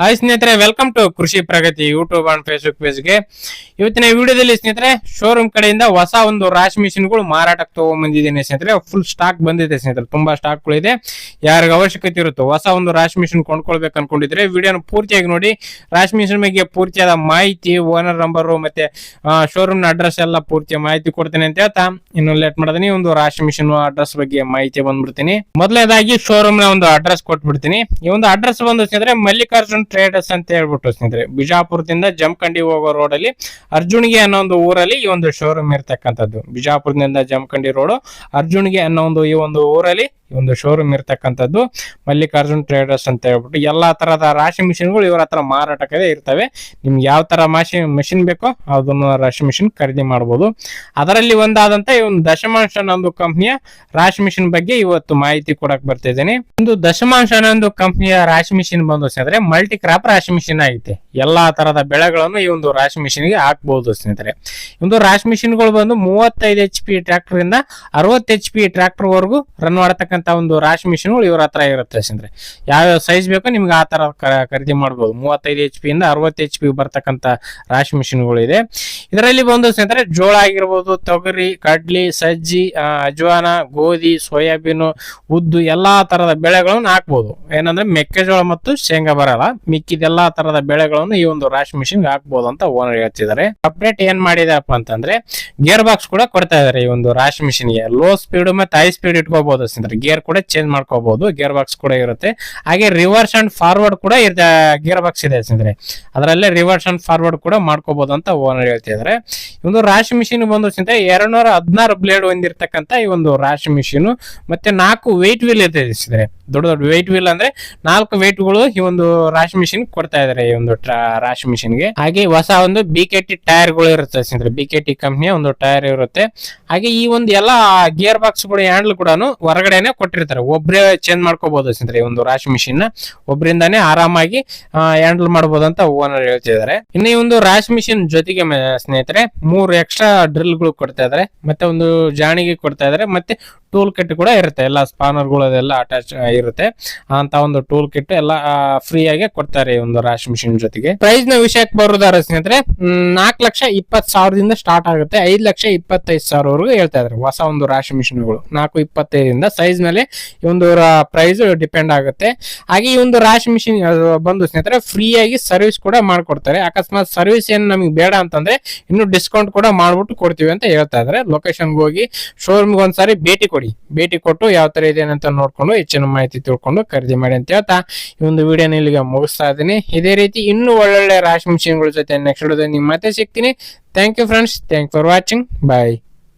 Hi ಸ್ನೇಹಿತರೆ welcome to Krishi Pragati YouTube and Facebook ಪೇಜ್ಗೆ ಇವತ್ತಿನ ವಿಡಿಯೋದಲ್ಲಿ ಸ್ನೇಹಿತರೆ ಶೋರೂಮ್ ಕಡೆಯಿಂದ ಹೊಸ ಒಂದು ರಾಶಿ ಮಿಷಿನ್ಗಳು ಮಾರಾಟಕ್ಕೆ ತಗೊಂಡ್ಬಂದಿದ್ದೀನಿ ಸ್ನೇಹಿತರೆ. ಫುಲ್ ಸ್ಟಾಕ್ ಬಂದಿದೆ ಸ್ನೇಹಿತರೆ, ತುಂಬಾ ಸ್ಟಾಕ್ಗಳು ಇದೆ. ಯಾರಿಗೆ ಅವಶ್ಯಕತೆ ಇರುತ್ತೋ ಹೊಸ ಒಂದು ರಾಶಿ ಮಿಷಿನ್ ಕೊಂಡ್ಕೊಳ್ಬೇಕು ಅನ್ಕೊಂಡಿದ್ರೆ ವಿಡಿಯೋನ ಪೂರ್ತಿಯಾಗಿ ನೋಡಿ. ರಾಶಿ ಮಿಷಿನ್ ಬಗ್ಗೆ ಪೂರ್ತಿಯಾದ ಮಾಹಿತಿ ಓನರ್ ನಂಬರು ಮತ್ತೆ ಶೋರೂಮ್ನ ಅಡ್ರೆಸ್ ಎಲ್ಲ ಪೂರ್ತಿ ಮಾಹಿತಿ ಕೊಡ್ತೇನೆ ಅಂತ ಹೇಳ್ತಾ. ಇನ್ನು ಲೇಟ್ ಮಾಡದನಿ, ಒಂದು ರಾಶಿ ಮಿಷಿನ್ ಅಡ್ರೆಸ್ ಬಗ್ಗೆ ಮಾಹಿತಿ ಬಂದ್ಬಿಡ್ತೀನಿ. ಮೊದಲನೇದಾಗಿ ಶೋರೂಮ್ನ ಒಂದು ಅಡ್ರೆಸ್ ಕೊಟ್ಬಿಡ್ತೀನಿ. ಈ ಒಂದು ಅಡ್ರೆಸ್ ಬಂದು ಸ್ನೇಹಿತರೆ, ಮಲ್ಲಿಕಾರ್ಜುನ್ ಟ್ರೇಡರ್ಸ್ ಅಂತ ಹೇಳ್ಬಿಟ್ಟು ಸ್ನೇಹಿತರೆ, ಬಿಜಾಪುರದಿಂದ ಜಮಖಂಡಿ ಹೋಗೋ ರೋಡ್ ಅಲ್ಲಿ ಅರ್ಜುನ್ಗೆ ಅನ್ನೋ ಒಂದು ಊರಲ್ಲಿ ಈ ಒಂದು ಶೋರೂಮ್ ಇರ್ತಕ್ಕಂಥದ್ದು. ಬಿಜಾಪುರದಿಂದ ಜಮಖಂಡಿ ರೋಡ್ ಅರ್ಜುನ್ಗೆ ಅನ್ನೋ ಒಂದು ಈ ಒಂದು ಊರಲ್ಲಿ ಒಂದು ಶೋರೂಮ್ ಇರ್ತಕ್ಕಂಥದ್ದು ಮಲ್ಲಿಕಾರ್ಜುನ್ ಟ್ರೇಡರ್ಸ್ ಅಂತ ಹೇಳ್ಬಿಟ್ಟು ಎಲ್ಲಾ ತರಹದ ರಾಶಿ ಮಿಷಿನ್ಗಳು ಇವರ ಹತ್ರ ಮಾರಾಟಕ್ಕೆ ಇರ್ತವೆ. ನಿಮ್ಗೆ ಯಾವ ತರ ಮಾಶಿ ಮಿಷಿನ್ ಬೇಕೋ ಅದನ್ನು ರಾಶಿ ಮಿಷಿನ್ ಖರೀದಿ ಮಾಡಬಹುದು ಅದರಲ್ಲಿ ಒಂದಾದಂತ ಈ ಒಂದು ದಶಮಾಂಶ ಅನ್ನೋ ಒಂದು ಕಂಪ್ನಿಯ ರಾಶಿ ಮಿಷಿನ್ ಬಗ್ಗೆ ಇವತ್ತು ಮಾಹಿತಿ ಕೊಡಕ್ ಬರ್ತಿದ್ದೇನೆ. ಒಂದು ದಶಮಾಂಶ ಅನ್ನೋ ಒಂದು ಕಂಪ್ನಿಯ ರಾಶಿ ಮಿಷಿನ್ ಬಂದು ಸ್ನೇಹಿತರೆ ಮಲ್ಟಿ ಕ್ರಾಪ್ ರಾಶಿ ಮಿಷಿನ್ ಆಗಿದೆ ಎಲ್ಲಾ ತರದ ಬೆಳೆಗಳನ್ನು ಈ ಒಂದು ರಾಶಿ ಮಿಷಿನ್ಗೆ ಹಾಕಬಹುದು ಸ್ನೇಹಿತರೆ ಒಂದು ರಾಶಿ ಮಿಷಿನ್ಗಳು ಬಂದು ಮೂವತ್ತೈದು ಎಚ್ ಪಿ ಟ್ರಾಕ್ಟರ್ ಇಂದ ಅರವತ್ತು ಎಚ್ ಪಿ ಟ್ರಾಕ್ಟರ್ ವರೆಗೂ ರನ್ ಮಾಡತಕ್ಕಂತ ಒಂದು ರಾಶಿ ಮಿಷಿನ್ಗಳು ಇವ್ರ ಹತ್ರ ಇರುತ್ತೆ ಸ್ನೇಹಿತರೆ ಯಾವ್ಯಾವ ಸೈಜ್ ಬೇಕೋ ನಿಮ್ಗೆ ಆ ತರ ಖರೀದಿ ಮಾಡಬಹುದು ಮೂವತ್ತೈದು ಎಚ್ ಪಿ ಇಂದ ಅರವತ್ತು ಎಚ್ ಪಿ ಬರ್ತಕ್ಕಂತ ರಾಶಿ ಮಿಷಿನ್ಗಳು ಇದೆ. ಇದರಲ್ಲಿ ಬಂದು ಸ್ನೇಹಿತರೆ ಜೋಳ ಆಗಿರ್ಬೋದು, ತೊಗರಿ, ಕಡ್ಲಿ, ಸಜ್ಜಿ ಅಜ್ವಾನ, ಗೋಧಿ, ಸೋಯಾಬೀನ್, ಉದ್ದು ಎಲ್ಲಾ ತರದ ಬೆಳೆಗಳನ್ನು ಹಾಕ್ಬೋದು. ಏನಂದ್ರೆ ಮೆಕ್ಕೆಜೋಳ ಮತ್ತು ಶೇಂಗಾ ಬರಲ್ಲ. ಮಿಕ್ಕಿದ ಎಲ್ಲಾ ತರದ ಬೆಳೆಗಳನ್ನು ಈ ಒಂದು ರಾಶಿ ಮಿಷಿನ್ ಹಾಕ್ಬೋದು ಅಂತ ಓನರ್ ಹೇಳ್ತಿದ್ದಾರೆ. ಅಪ್ಡೇಟ್ ಏನ್ ಮಾಡಿದಪ್ಪ ಅಂತಂದ್ರೆ ಗೇರ್ ಬಾಕ್ಸ್ ಕೂಡ ಕೊಡ್ತಾ ಇದಾರೆ ಈ ಒಂದು ರಾಶಿ ಮಿಷಿನ್ಗೆ. ಲೋ ಸ್ಪೀಡ್ ಮತ್ತೆ ಹೈ ಸ್ಪೀಡ್ ಇಟ್ಕೋಬಹುದು ಸ್ನೇಹಿತರೆ ಗೇರ್ ಕೂಡ ಚೇಂಜ್ ಮಾಡ್ಕೋಬಹುದು ಗೇರ್ ಬಾಕ್ಸ್ ಕೂಡ ಇರುತ್ತೆ. ಹಾಗೆ ರಿವರ್ಸ್ ಅಂಡ್ ಫಾರ್ವರ್ಡ್ ಕೂಡ ಗೇರ್ ಬಾಕ್ಸ್ ಇದೆ ಸ್ನೇಹಿತರೆ. ಅದರಲ್ಲೇ ರಿವರ್ಸ್ ಅಂಡ್ ಫಾರ್ವರ್ಡ್ ಕೂಡ ಮಾಡ್ಕೋಬಹುದು ಅಂತ ಓನರ್ ಹೇಳ್ತಿದ್ದಾರೆ ಒಂದು ರಾಶಿ ಮಿಷಿನ್ ಬಂದು ಸ್ನೇಹಿತರೆ ಎರಡ್ ನೂರ ಹದಿನಾರು ಬ್ಲೇಡ್ ಹೊಂದಿರತಕ್ಕಂತ ಈ ಒಂದು ರಾಶಿ ಮಿಷಿನ್, ಮತ್ತೆ ನಾಲ್ಕು ವೆಯ್ಟ್ ವೀಲ್ ಇದೆ ಸ್ನೇಹಿತರೆ. ದೊಡ್ಡ ದೊಡ್ಡ ವೆಯ್ಟ್ ವೀಲ್ ಅಂದ್ರೆ ನಾಲ್ಕು weight ಗಳು ಈ ಒಂದು ರಾಶಿ ಮಿಷಿನ್ ಕೊಡ್ತಾ ಇದಾರೆ ಈ ಒಂದು ರಾಶಿ ಮಿಷಿನ್ಗೆ ಹಾಗೆ ಹೊಸ ಒಂದು ಬಿ ಕೆ ಟಿ ಟೈರ್ಗಳು ಇರುತ್ತೆ ಸ್ನೇಹಿತರೆ. ಬಿ ಕೆ ಟಿ ಕಂಪ್ನಿಯ ಒಂದು ಟೈರ್ ಇರುತ್ತೆ. ಹಾಗೆ ಈ ಒಂದು ಎಲ್ಲಾ ಗೇರ್ ಬಾಕ್ಸ್ಗಳು ಹ್ಯಾಂಡಲ್ ಕೂಡ ಹೊರಗಡೆನೆ ಕೊಟ್ಟಿರ್ತಾರೆ. ಒಬ್ರೇ ಚೇಂಜ್ ಮಾಡ್ಕೋಬಹುದು ಸ್ನೇಹಿತರೆ ಈ ಒಂದು ರಾಶಿ ಮಿಷಿನ್ನ. ಒಬ್ರಿಂದಾನೇ ಆರಾಮಾಗಿ ಹ್ಯಾಂಡಲ್ ಮಾಡಬಹುದು ಅಂತ ಓನರ್ ಹೇಳ್ತಿದ್ದಾರೆ. ಇನ್ನು ಈ ಒಂದು ರಾಶಿ ಮಿಷಿನ್ ಜೊತೆಗೆ ಸ್ನೇಹಿತರೆ ಮೂರು ಎಕ್ಸ್ಟ್ರಾ ಡ್ರಿಲ್ಗಳು ಕೊಡ್ತಾ ಇದಾರೆ ಮತ್ತೆ ಒಂದು ಜಾಣಿಗೆ ಕೊಡ್ತಾ ಇದಾರೆ ಮತ್ತೆ ಟೂಲ್ ಕಿಟ್ ಕೂಡ ಇರುತ್ತೆ. ಎಲ್ಲ ಸ್ಪಾನರ್ಗಳು ಅದೆಲ್ಲ ಅಟ್ಯಾಚ್ ಇರುತ್ತೆ. ಅಂತ ಒಂದು ಟೂಲ್ ಕಿಟ್ ಎಲ್ಲ ಫ್ರೀ ಆಗಿ ಕೊಡ್ತಾರೆ ಈ ಒಂದು ರಾಶಿ ಮಿಷಿನ್ ಜೊತೆಗೆ. ಪ್ರೈಸ್ನ ವಿಷಯಕ್ಕೆ ಬರೋದಾರ ಸ್ನೇಹಿತರೆ? ನಾಲ್ಕು ಲಕ್ಷ ಇಪ್ಪತ್ತು ಸಾವಿರದಿಂದ ಸ್ಟಾರ್ಟ್ ಆಗುತ್ತೆ. ಐದು ಲಕ್ಷ ಇಪ್ಪತ್ತೈದು ಸಾವಿರವರೆಗೂ ಹೇಳ್ತಾ ಇದ್ದಾರೆ ಹೊಸ ಒಂದು ರಾಶಿ ಮಿಷಿನ್ಗಳು ನಾಲ್ಕು ಇಪ್ಪತ್ತೈದರಿಂದ ಸೈಜ್ ಮೇಲೆ ಈ ಒಂದು ಪ್ರೈಸ್ ಡಿಪೆಂಡ್ ಆಗುತ್ತೆ. ಹಾಗೆ ಈ ಒಂದು ರಾಶಿ ಮಿಷಿನ್ ಬಂದು ಸ್ನೇಹಿತರೆ ಫ್ರೀ ಆಗಿ ಸರ್ವಿಸ್ ಕೂಡ ಮಾಡ್ಕೊಡ್ತಾರೆ. ಅಕಸ್ಮಾತ್ ಸರ್ವಿಸ್ ಏನು ನಮಗೆ ಬೇಡ ಅಂತಂದ್ರೆ, ಇನ್ನು ಡಿಸ್ಕೌಂಟ್ ಕೂಡ ಮಾಡ್ಬಿಟ್ಟು ಕೊಡ್ತೀವಿ ಅಂತ ಹೇಳ್ತಾ ಇದ್ದಾರೆ. ಲೊಕೇಶನ್ಗೆ ಹೋಗಿ ಶೋರೂಮ್ಗೆ ಒಂದ್ಸಾರಿ ಭೇಟಿ ಕೊಡಿ. ಭೇಟಿ ಕೊಟ್ಟು ಯಾವ ತರ ಇದೆ ಅಂತ ನೋಡ್ಕೊಂಡು ಹೆಚ್ಚಿನ ಮಾಹಿತಿ ತಿಳ್ಕೊಂಡು ಖರೀದಿ ಮಾಡಿ ಅಂತ ಹೇಳ್ತಾ ಈ ಒಂದು ವಿಡಿಯೋನ ಇಲ್ಲಿಗೆ ಮುಗಿಸ್ತಾ ಇದ್ದೀನಿ. ಇದೇ ರೀತಿ ಇನ್ನೂ ಒಳ್ಳೊಳ್ಳೆ ರಾಶಿ ಮಿಷಿನ್ಗಳ ಜೊತೆ ನೆಕ್ಸ್ಟ್ ವಿಡಿಯೋದಲ್ಲಿ ನಿಮ್ಮ ಮತ್ತೆ ಸಿಗ್ತೀನಿ. Thank you friends thank for watching bye